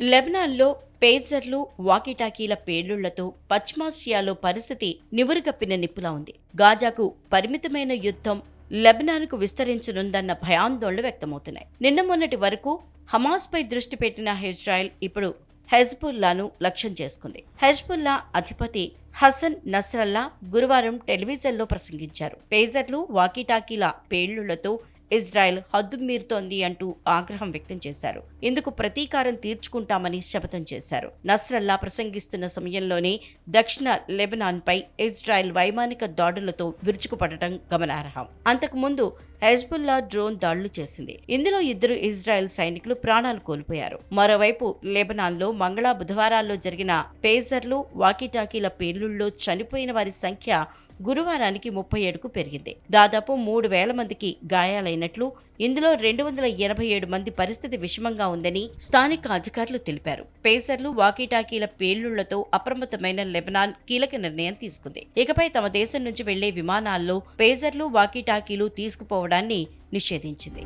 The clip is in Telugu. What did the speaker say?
లెబనాన్లో పేజర్లు వాకిటాకీల పేలుళ్ళతో పశ్చిమాసియాలో పరిస్థితి నివురుగప్పిన నిప్పులా ఉంది. గాజాకు పరిమితమైన యుద్ధం లెబనాన్కు విస్తరించనుందన్న భయాందోళనలు వ్యక్తమవుతున్నాయి. నిన్న మొన్నటి వరకు హమాస్పై దృష్టి పెట్టిన ఇజ్రాయెల్ ఇప్పుడు హెజ్బుల్లాను లక్ష్యం చేసుకుంది. హెజ్బుల్లా అధిపతి హసన్ నస్రల్లా గురువారం టెలివిజన్లో ప్రసంగించారు. పేజర్లు వాకిటాకీల పేలుళ్ళతో ఇజ్రాయెల్ హద్దు మీరుతోంది అంటూ ఆగ్రహం వ్యక్తం చేశారు. ఇందుకు ప్రతీకారం తీర్చుకుంటామని శపథం చేశారు. నస్రల్లా ప్రసంగిస్తున్న సమయంలోనే దక్షిణ లెబనాన్పై ఇజ్రాయెల్ వైమానిక దాడులతో విరుచుకుపడటం గమనార్హం. అంతకుముందు హెజ్బుల్లా డ్రోన్ దాడులు చేసింది. ఇందులో ఇద్దరు ఇజ్రాయెల్ సైనికులు ప్రాణాలు కోల్పోయారు. మరోవైపు లెబనాన్లో మంగళ బుధవారాల్లో జరిగిన పేజర్లు వాకిటాకీల పేలుళ్ళో చనిపోయిన వారి సంఖ్య గురువారానికి ముప్పై ఏడుకు పెరిగింది. దాదాపు మూడు వేల మందికి గాయాలైనట్లు ఇందులో రెండు వందల ఎనభై ఏడు మంది పరిస్థితి విషమంగా ఉందని స్థానిక అధికారులు తెలిపారు. పేసర్లు వాకీటాకీల పేలుళ్ళతో అప్రమత్తమైన లెబనాన్ కీలక నిర్ణయం తీసుకుంది. ఇకపై తమ దేశం నుంచి వెళ్ళే విమానాల్లో పేజర్లు వాకీటాకీలు తీసుకుపోవడాన్ని నిషేధించింది.